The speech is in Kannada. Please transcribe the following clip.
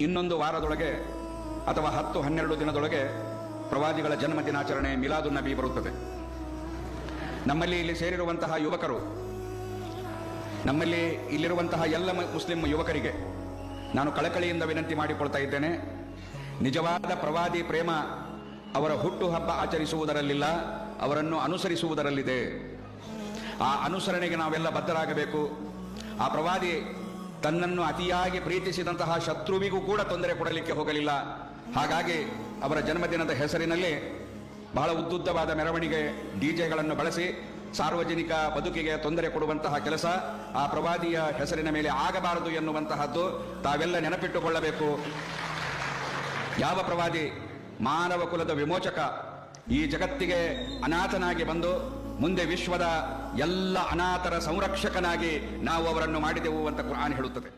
ಇನ್ನೊಂದು ವಾರದೊಳಗೆ ಅಥವಾ ಹತ್ತು ಹನ್ನೆರಡು ದಿನದೊಳಗೆ ಪ್ರವಾದಿಗಳ ಜನ್ಮ ದಿನಾಚರಣೆ ಮಿಲಾದು ನಬಿ ಬರುತ್ತದೆ. ನಮ್ಮಲ್ಲಿ ಇಲ್ಲಿ ಸೇರಿರುವಂತಹ ಯುವಕರು, ನಮ್ಮಲ್ಲಿ ಇಲ್ಲಿರುವಂತಹ ಎಲ್ಲ ಮುಸ್ಲಿಂ ಯುವಕರಿಗೆ ನಾನು ಕಳಕಳಿಯಿಂದ ವಿನಂತಿ ಮಾಡಿಕೊಳ್ತಾ ಇದ್ದೇನೆ. ನಿಜವಾದ ಪ್ರವಾದಿ ಪ್ರೇಮ ಅವರ ಹುಟ್ಟು ಹಬ್ಬ ಆಚರಿಸುವುದರಲ್ಲಿಲ್ಲ, ಅವರನ್ನು ಅನುಸರಿಸುವುದರಲ್ಲಿದೆ. ಆ ಅನುಸರಣೆಗೆ ನಾವೆಲ್ಲ ಬದ್ಧರಾಗಬೇಕು. ಆ ಪ್ರವಾದಿ ತನ್ನನ್ನು ಅತಿಯಾಗಿ ಪ್ರೀತಿಸಿದಂತಹ ಶತ್ರುವಿಗೂ ಕೂಡ ತೊಂದರೆ ಕೊಡಲಿಕ್ಕೆ ಹೋಗಲಿಲ್ಲ. ಹಾಗಾಗಿ ಅವರ ಜನ್ಮದಿನದ ಹೆಸರಿನಲ್ಲಿ ಬಹಳ ಉದ್ದುದ್ದವಾದ ಮೆರವಣಿಗೆ ಡಿಜೆಗಳನ್ನು ಬಳಸಿ ಸಾರ್ವಜನಿಕ ಬದುಕಿಗೆ ತೊಂದರೆ ಕೊಡುವಂತಹ ಕೆಲಸ ಆ ಪ್ರವಾದಿಯ ಹೆಸರಿನ ಮೇಲೆ ಆಗಬಾರದು ಎನ್ನುವಂತಹದ್ದು ತಾವೆಲ್ಲ ನೆನಪಿಟ್ಟುಕೊಳ್ಳಬೇಕು. ಯಾವ ಪ್ರವಾದಿ? ಮಾನವ ಕುಲದ ವಿಮೋಚಕ. ಈ ಜಗತ್ತಿಗೆ ಅನಾಥನಾಗಿ ಬಂದು ಮುಂದೆ ವಿಶ್ವದ ಎಲ್ಲ ಅನಾಥರ ಸಂರಕ್ಷಕನಾಗಿ ನಾವು ಅವರನ್ನು ಮಾಡಿದೆವು ಅಂತ ಕುರಾನ್ ಹೇಳುತ್ತದೆ.